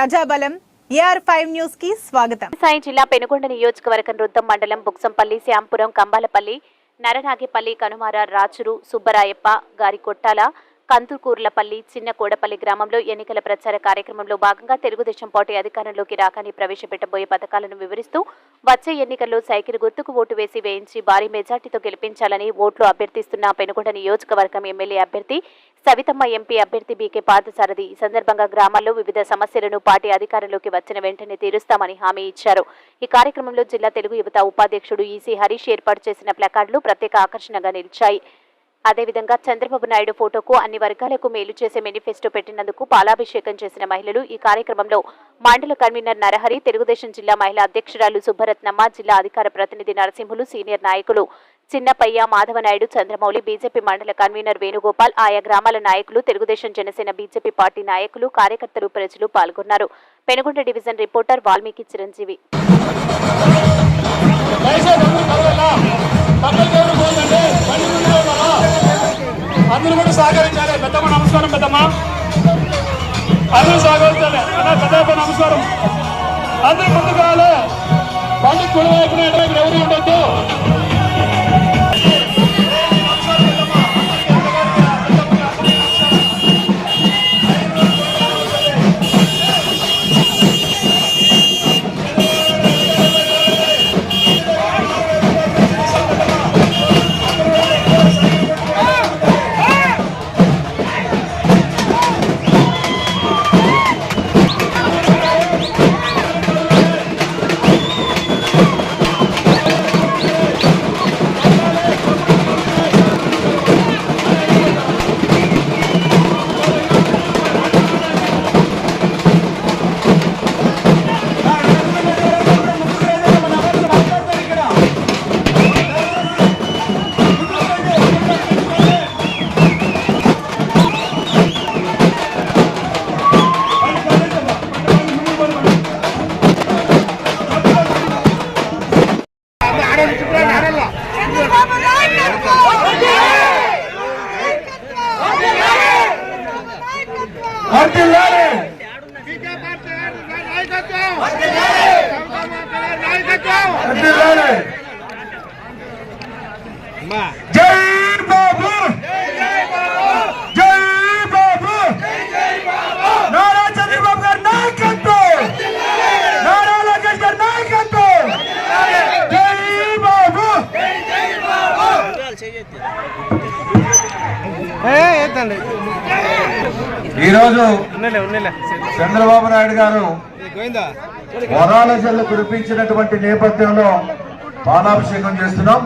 ప్రజాబలం AR five న్యూస్కి స్వాగతం. సాయి జిల్లా పెనుగొండ నియోజకవర్గం రుద్దం మండలం బుక్సంపల్లి శ్యాంపురం కంబాలపల్లి నరనాగిపల్లి కనుమార రాచురు సుబ్బరాయప్ప గారి కొట్టాల కందుకూర్లపల్లి చిన్న కోడపల్లి గ్రామంలో ఎన్నికల ప్రచార కార్యక్రమంలో భాగంగా తెలుగుదేశం పార్టీ అధికారంలోకి రాకని ప్రవేశపెట్టబోయే పథకాలను వివరిస్తూ వచ్చే ఎన్నికల్లో సైకిల్ గుర్తుకు ఓటు వేసి వేయించి భారీ మెజార్టీతో గెలిపించాలని ఓట్లు అభ్యర్థిస్తున్న పెనుగొండ నియోజకవర్గం ఎమ్మెల్యే అభ్యర్థి సవితమ్మ ఎంపీ అభ్యర్థి బీకే పార్థసారథి ఈ సందర్భంగా గ్రామాల్లో వివిధ సమస్యలను పార్టీ అధికారంలోకి వచ్చిన వెంటనే తీరుస్తామని హామీ ఇచ్చారు. ఈ కార్యక్రమంలో జిల్లా తెలుగు యువత ఉపాధ్యక్షుడు ఈసీ హరీష్ ఏర్పాటు చేసిన ప్లకార్డులు ప్రత్యేక ఆకర్షణగా నిలిచాయి. అదేవిధంగా చంద్రబాబు నాయుడు ఫోటోకు అన్ని వర్గాలకు మేలు చేసే మేనిఫెస్టో పెట్టినందుకు పాలాభిషేకం చేసిన మహిళలు ఈ కార్యక్రమంలో మండల కన్వీనర్ నరహరి తెలుగుదేశం జిల్లా మహిళా అధ్యక్షురాలు సుబ్బరత్నమ్మ జిల్లా అధికార ప్రతినిధి నరసింహులు సీనియర్ నాయకులు చిన్నపయ్య మాధవనాయుడు చంద్రమౌళి బీజేపీ మండల కన్వీనర్ వేణుగోపాల్ ఆయా గ్రామాల నాయకులు తెలుగుదేశం జనసేన బీజేపీ పార్టీ నాయకులు కార్యకర్తలు ప్రజలు పాల్గొన్నారు. Penukonda division reporter Valmiki Chiranjeevi. అందరూ కూడా సహకరించాలి పెద్దమ్మ నమస్కారం పెద్దమ్మ అందరూ సహకరించాలి అన్న పెద్దమ్మ నమస్కారం అందరూ ముందుకు రావాలి బండి కుడి వైపున ఎటువైపు ఎవరు ఉండొద్దు ఈరోజు చంద్రబాబు నాయుడు గారు వరాల జల్లు కురిపించినటువంటి నేపథ్యంలో పాలాభిషేకం చేస్తున్నాం.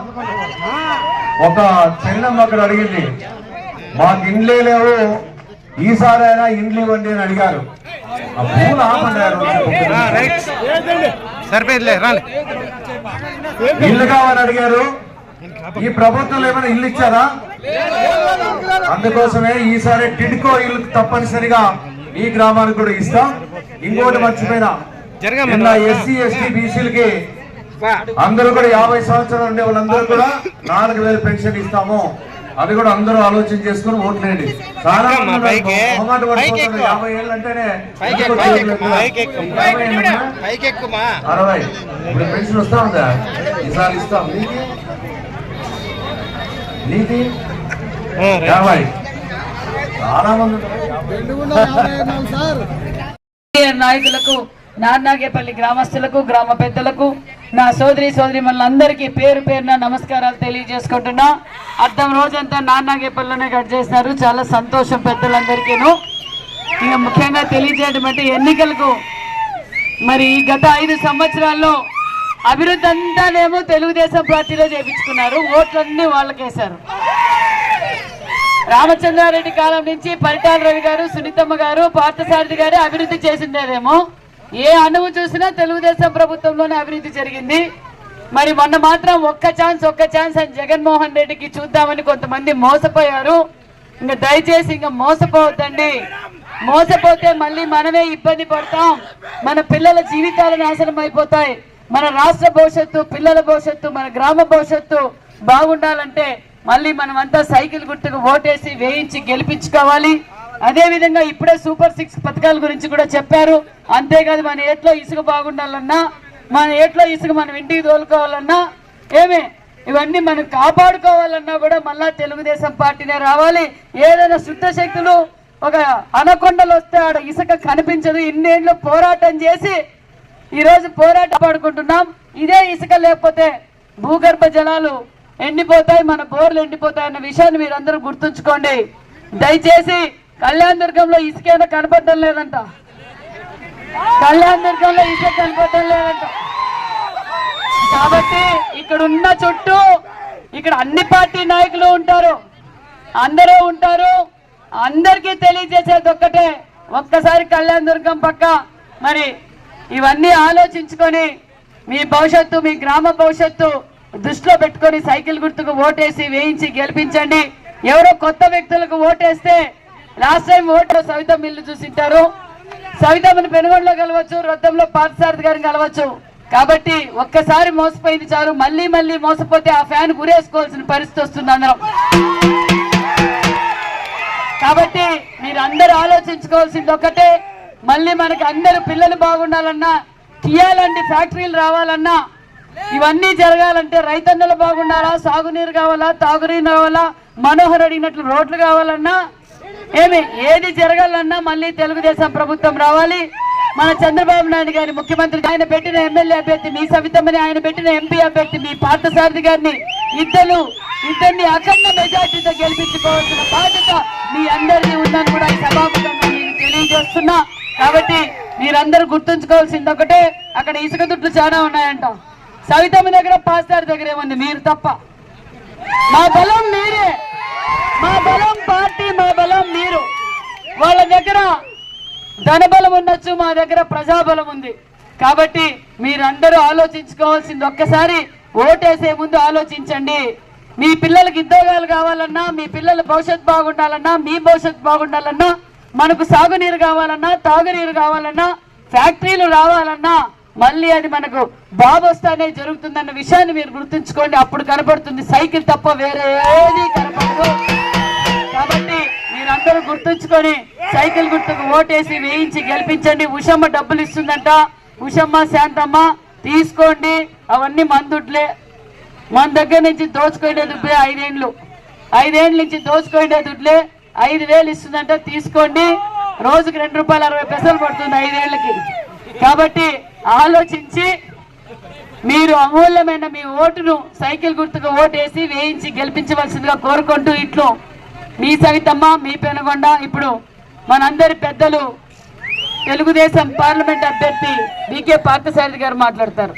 ఒక చెల్లెమ్మ అక్కడ అడిగింది మాకు ఇండ్లే లేవు ఈసారి అయినా ఇండ్లు ఇవ్వండి అని అడిగారు. ఇల్లు కావాలని అడిగారు. ఈ ప్రభుత్వంలో ఏమైనా ఇల్లు ఇచ్చారా? అందుకోసమే ఈసారి టిడ్కో ఇల్లు తప్పనిసరిగా ఈ గ్రామానికి కూడా ఇస్తాం. ఇంకోటి మర్చిపోయినా. నిన్న ఎస్సీ ఎస్టీ బీసీలకి అందరూ కూడా యాభై సంవత్సరాలు ఉండే వాళ్ళందరూ కూడా నాలుగు వేలు పెన్షన్ ఇస్తాము. అది కూడా అందరూ ఆలోచన చేసుకుని ఓట్లేండి చాలా. యాభై ఏళ్ళు అంటేనే అరవై. ఇప్పుడు పెన్షన్ వస్తా ఉందా? ఈసారి ఇస్తాం. నీది యాభై. చాలా మంది నాయకులకు నార్నాగేపల్లి గ్రామస్తులకు గ్రామ పెద్దలకు నా సోదరి సోదరి అందరికీ పేరు పేరున నమస్కారాలు తెలియజేసుకుంటున్నా. అర్థం రోజంతా నార్నాగేపల్లిలోనే కట్ చేసినారు. చాలా సంతోషం పెద్దలందరికీను. ఇంకా ముఖ్యంగా తెలియజేయడం అంటే ఎన్నికలకు మరి ఈ గత ఐదు సంవత్సరాల్లో అభివృద్ధి అంతానేమో తెలుగుదేశం పార్టీలో చేపించుకున్నారు. ఓట్లన్నీ వాళ్ళకేశారు. రామచంద్రారెడ్డి కాలం నుంచి పరిటాల రవి గారు సునీతమ్మ గారు పార్థసారథి గారు అభివృద్ధి చేసిందేదేమో ఏ అణువు చూసినా తెలుగుదేశం ప్రభుత్వంలోనే అభివృద్ధి జరిగింది. మరి మొన్న మాత్రం ఒక్క ఛాన్స్ ఒక్క ఛాన్స్ అని జగన్మోహన్ రెడ్డికి చూద్దామని కొంతమంది మోసపోయారు. ఇంకా దయచేసి ఇంకా మోసపోవద్దండి. మోసపోతే మళ్ళీ మనమే ఇబ్బంది పడతాం. మన పిల్లల జీవితాలు నాశనం అయిపోతాయి. మన రాష్ట్ర భవిష్యత్తు పిల్లల భవిష్యత్తు మన గ్రామ భవిష్యత్తు బాగుండాలంటే మళ్ళీ మనమంతా సైకిల్ గుర్తుకు ఓటేసి వేయించి గెలిపించుకోవాలి. అదే విధంగా ఇప్పుడే సూపర్ సిక్స్ పథకాల గురించి కూడా చెప్పారు. అంతేకాదు మన ఏట్లో ఇసుక బాగుండాలన్నా మన ఏట్లో ఇసుక మనం ఇంటికి తోలుకోవాలన్నా ఏమే? ఇవన్నీ మనం కాపాడుకోవాలన్నా కూడా మళ్ళా తెలుగుదేశం పార్టీనే రావాలి. ఏదైనా శుద్ధ శక్తులు ఒక అనకొండలు వస్తే ఆడ ఇసుక కనిపించదు. ఇన్నేళ్ళు పోరాటం చేసి ఈరోజు పోరాటం పడుకుంటున్నాం ఇదే ఇసుక లేకపోతే భూగర్భ జలాలు ఎండిపోతాయి మన బోర్లు ఎండిపోతాయి అన్న విషయాన్ని మీరందరూ గుర్తుంచుకోండి. దయచేసి కళ్యాణ దుర్గంలో ఇసుక ఏదో కనపడటం లేదంట. కళ్యాణ దుర్గంలో ఇసుక కనపడటం లేదంట. కాబట్టి ఇక్కడ ఉన్న చుట్టూ ఇక్కడ అన్ని పార్టీ నాయకులు ఉంటారు. అందరూ ఉంటారు. అందరికీ తెలియజేసేది ఒక్కటే. ఒక్కసారి కళ్యాణ దుర్గం పక్క. మరి ఇవన్నీ ఆలోచించుకొని మీ భవిష్యత్తు మీ గ్రామ భవిష్యత్తు దృష్టిలో పెట్టుకొని సైకిల్ గుర్తుకు ఓటేసి వేయించి గెలిపించండి. ఎవరో కొత్త వ్యక్తులకు ఓటేస్తే last time vote Savitha mill చూసింటారు. సవితమ్మని పెనుగొండలో కలవచ్చు రొద్దంలో పార్థసారథి గారిని కలవచ్చు. కాబట్టి ఒక్కసారి మోసపోయింది చాలు. మళ్ళీ మళ్ళీ మోసపోతే ఆ ఫ్యాన్ గురేసుకోవాల్సిన పరిస్థితి వస్తుంది అందరం. కాబట్టి మీరు అందరూ ఆలోచించుకోవాల్సింది ఒకటే. మళ్ళీ మనకి అందరు పిల్లలు బాగుండాలన్నా తీయాలంటే ఫ్యాక్టరీలు రావాలన్నా ఇవన్నీ జరగాలంటే రైతన్నలు బాగుండాలా సాగునీరు కావాలా తాగునీరు కావాలా మనోహర్ అడిగినట్లు రోడ్లు కావాలన్నా ఏమి ఏది జరగాలన్నా మళ్ళీ తెలుగుదేశం ప్రభుత్వం రావాలి. మన చంద్రబాబు నాయుడు గారి ముఖ్యమంత్రి ఆయన పెట్టిన ఎమ్మెల్యే అభ్యర్థి మీ సవితమ్మని ఆయన పెట్టిన ఎంపీ అభ్యర్థి మీ పార్థసారథి గారిని ఇద్దరు ఇద్దరిని అఖండ మెజార్టీతో గెలిపించుకోవాల్సిన బాధ్యత మీ అందరినీ ఉందని కూడా ఈ సభాముఖంగా మీకు తెలియజేస్తున్నా. కాబట్టి మీరందరూ గుర్తుంచుకోవాల్సింది ఒకటే అక్కడ ఇసుక దుట్లు చాలా ఉన్నాయంట. సవితమ్మ దగ్గర పాస్టర్ దగ్గర ఏముంది? మీరు తప్ప. మా బలం మీరే. మా బలం పార్టీ మా బలం మీరు. వాళ్ళ దగ్గర ధనబలం ఉండొచ్చు మా దగ్గర ప్రజాబలం ఉంది. కాబట్టి మీరందరూ ఆలోచించుకోవాల్సింది ఒక్కసారి ఓటేసే ముందు ఆలోచించండి. మీ పిల్లలకి ఉద్యోగాలు కావాలన్నా మీ పిల్లల భవిష్యత్తు బాగుండాలన్నా మీ భవిష్యత్తు బాగుండాలన్నా మనకు సాగునీరు కావాలన్నా తాగునీరు కావాలన్నా ఫ్యాక్టరీలు రావాలన్నా మళ్ళీ అది మనకు బాబు వస్తానే జరుగుతుందన్న విషయాన్ని మీరు గుర్తుంచుకోండి. అప్పుడు కనపడుతుంది సైకిల్ తప్ప వేరే ఏది కనపడదు. కాబట్టి మీరందరూ గుర్తుంచుకొని సైకిల్ గుర్తుకు ఓటేసి వేయించి గెలిపించండి. ఉషమ్మ డబ్బులు ఇస్తుందంట. ఉషమ్మ శాంతమ్మ తీసుకోండి. అవన్నీ మందుట్లే. మన దగ్గర నుంచి దోచుకునే దుడ్లే ఐదేండ్లు. ఐదేండ్ల నుంచి దోచుకునే దుడ్లే. ఐదు వేలు ఇస్తుందంట తీసుకోండి. రోజుకి రెండు రూపాయలు అరవై పైసలు పడుతుంది ఐదేళ్ళకి కాబట్టి ఆలోచించి మీరు అమూల్యమైన మీ ఓటును సైకిల్ గుర్తుకు ఓటేసి వేయించి గెలిపించవలసిందిగా కోరుకుంటూ ఇట్లు మీ సవితమ్మ మీ పెనుగొండ. ఇప్పుడు మనందరి పెద్దలు తెలుగుదేశం పార్లమెంట్ అభ్యర్థి బీకే పార్థసారథి గారు మాట్లాడతారు.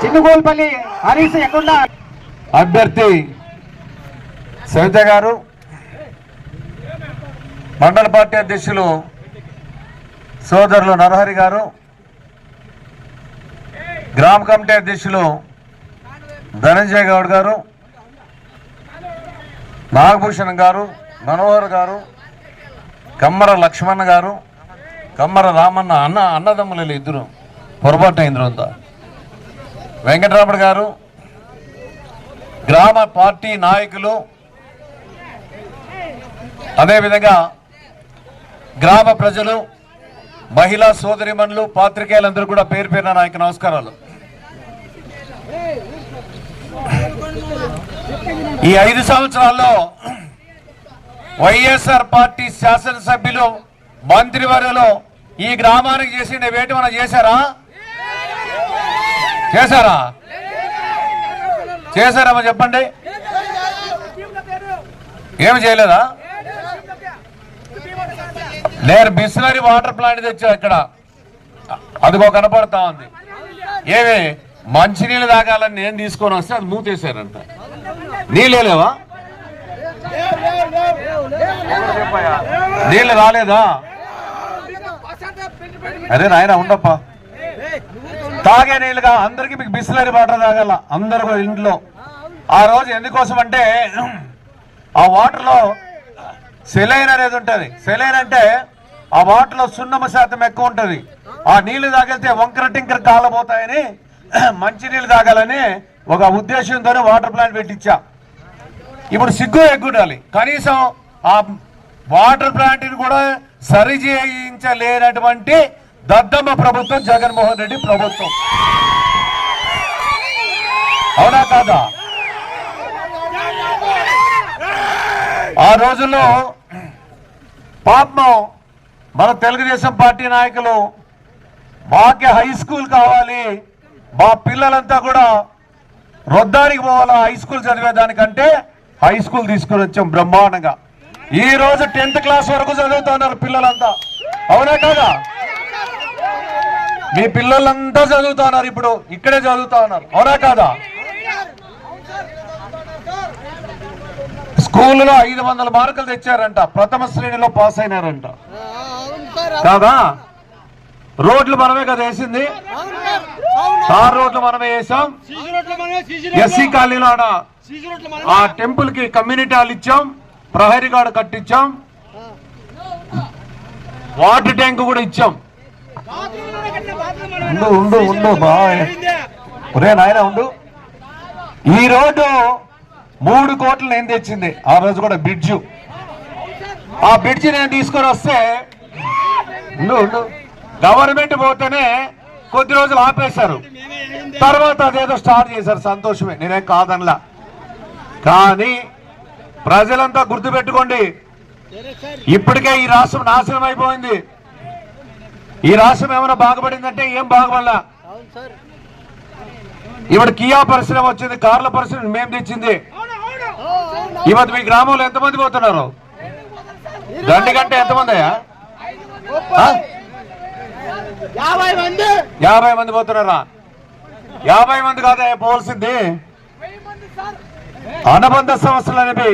చిన్నగోల్పల్లి హరీష్ ఎక్కడ అభ్యర్థి సవిత గారు. మండల పార్టీ అధ్యక్షులు సోదరులు నరహరి గారు. గ్రామ కమిటీ అధ్యక్షులు ధనంజయ్ గౌడ్ గారు. నాగభూషణ్ గారు మనోహర్ గారు కమ్మర లక్ష్మణ్ గారు కమ్మర రామన్న అన్న అన్నదమ్ములు ఇద్దరు పొరపాటు అయింది వెంకటరాముడు గారు గ్రామ పార్టీ నాయకులు అదేవిధంగా గ్రామ ప్రజలు మహిళా సోదరిమణులు పాత్రికేయులందరూ కూడా పేరు పేరున నాయకు నమస్కారాలు. ఈ ఐదు సంవత్సరాల్లో వైఎస్ఆర్ పార్టీ శాసనసభ్యులు మంత్రివర్యులు ఈ గ్రామానికి చేసిన వేటి మనం చేశారా? చేశారా? చేశారమ్మా చెప్పండి. ఏమి చేయలేదా? నేను బిస్లరీ వాటర్ ప్లాంట్ తెచ్చా ఇక్కడ. అదిగో కనపడతా ఉంది. ఏమి? మంచినీళ్ళు తాగాలని నేను తీసుకొని వస్తే అది మూతేశారంట. నీళ్ళే లేవా నీళ్ళు రాలేదా? అరే నాయన ఉండప్పా. తాగే నీళ్ళుగా అందరికి మీకు బిస్లరీ వాటర్ తాగాల. అందరు ఇంట్లో. ఆ రోజు ఎందుకోసం అంటే ఆ వాటర్లో సెలైన్ అనేది ఉంటుంది. సెలైన్ అంటే ఆ వాటర్లో సున్నమ శాతం ఎక్కువ ఉంటుంది. ఆ నీళ్ళు తాగితే వంకర టింకర కాలబోతాయని మంచినీళ్ళు తాగాలని ఒక ఉద్దేశంతోనే వాటర్ ప్లాంట్ పెట్టించా. ఇప్పుడు సిగ్గు ఎగ్గుండాలి. కనీసం ఆ వాటర్ ప్లాంట్ని కూడా సరి చేయించలేనటువంటి దద్దమ్మ ప్రభుత్వం జగన్మోహన్ రెడ్డి ప్రభుత్వం. అవునా కాదా? ఆ రోజుల్లో పాపం మన తెలుగుదేశం పార్టీ నాయకులు మాకే హై స్కూల్ కావాలి మా పిల్లలంతా కూడా రొద్దానికి పోవాలా హై స్కూల్ చదివేదానికంటే హై స్కూల్ తీసుకుని వచ్చాం బ్రహ్మాండంగా. ఈ రోజు టెన్త్ క్లాస్ వరకు చదువుతున్నారు పిల్లలంతా. అవునా కదా? మీ పిల్లలంతా చదువుతున్నారు ఇప్పుడు. ఇక్కడే చదువుతా ఉన్నారు అవునా కాదా? స్కూల్లో ఐదు వందల మార్కులు తెచ్చారంట. ప్రథమ శ్రేణిలో పాస్ అయినారంట. కాదా? రోడ్లు మనమే కదా వేసింది? తార్ రోడ్లు మనమే వేసాం. ఎస్సీ కాలనీలో ఆడ ఆ టెంపుల్కి కమ్యూనిటీ హాల్ ఇచ్చాం. ప్రహరీ గాడు కట్టించాం. వాటర్ ట్యాంక్ కూడా ఇచ్చాం. ఉండు ఉండు ఉండు బాయ్ ఒరే నాయన ఉండు. ఈ రోడ్డు మూడు కోట్లు నేను తెచ్చింది. ఆ రోజు కూడా బ్రిడ్జ్. ఆ బ్రిడ్జ్ నేను తీసుకొని వస్తే ఉండు ఉండు. గవర్నమెంట్ పోతేనే కొద్ది రోజులు ఆపేశారు. తర్వాత అదేదో స్టార్ట్ చేశారు సంతోషమే. నేనేం కాదనలా. కానీ ప్రజలంతా గుర్తుపెట్టుకోండి. ఇప్పటికే ఈ రాష్ట్రం నాశనం అయిపోయింది. ఈ రాష్ట్రం ఏమైనా బాగుపడిందంటే ఏం బాగుపడలా? ఇప్పుడు కియా పరిశ్రమ వచ్చింది కార్ల పరిశ్రమ మేము తెచ్చింది. ఇవత్ మీ గ్రామంలో ఎంతమంది పోతున్నారు? దండి కంటే ఎంతమంది అయ్యా? యాభై మంది. పోతున్నారా? యాభై మంది కాదా పోవాల్సింది అనుబంధ సంస్థలు అనేవి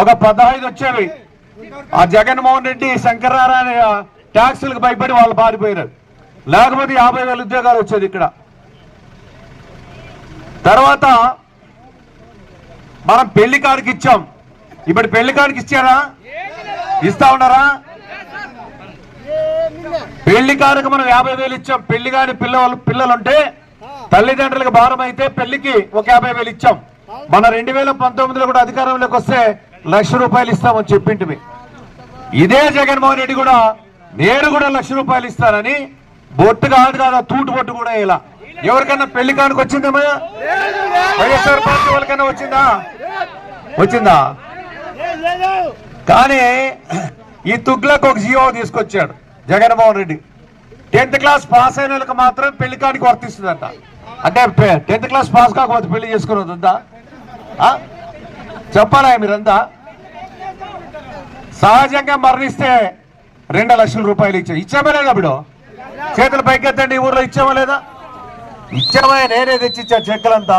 ఒక పదహైదు వచ్చేవి. ఆ జగన్మోహన్ రెడ్డి శంకరనారాయణ ట్యాక్సులకు భయపడి వాళ్ళు పారిపోయినారు. లేకపోతే యాభై వేల ఉద్యోగాలు వచ్చేది ఇక్కడ. తర్వాత మనం పెళ్ళి కాడికి ఇచ్చాం. ఇప్పుడు పెళ్ళి కాడికి ఇచ్చారా? ఇస్తా ఉన్నారా? పెళ్ళి కాడికి మనం యాభై వేలు ఇచ్చాం. పెళ్ళి కాని పిల్లలు పిల్లలుంటే తల్లిదండ్రులకు భారం అయితే పెళ్ళికి ఒక యాభై వేలు ఇచ్చాం. మన రెండు వేల పంతొమ్మిదిలో కూడా అధికారంలోకి వస్తే లక్ష రూపాయలు ఇస్తామని చెప్పింటివి ఇదే జగన్మోహన్ రెడ్డి కూడా నేను కూడా లక్ష రూపాయలు ఇస్తానని బొట్టు కాదు కాదు తూటు బొట్టు కూడా ఇలా ఎవరికైనా పెళ్ళి కానుక వచ్చిందమ్మా వైఎస్ఆర్ పార్టీ వాళ్ళకన్నా వచ్చిందా? వచ్చిందా? కానీ ఈ తుగ్లకు ఒక జీవో తీసుకొచ్చాడు Jaganmohan Reddy. Tenth class pass అయిన వాళ్ళకి మాత్రం పెళ్ళి కాడికి వర్తిస్తుందంట. అంటే టెన్త్ క్లాస్ పాస్ కాకపోతే పెళ్ళి చేసుకునేది ఉందా చెప్పాలా చెప్పాలా మీరంతా? సహజంగా మరణిస్తే రెండు లక్షల రూపాయలు ఇచ్చా. ఇచ్చామా లేదా అప్పుడు చేతులు పైకెత్తండి ఈ ఊర్లో ఇచ్చామా లేదా? ఇచ్చామా? నేనే తెచ్చిచ్చా చెక్కులంతా.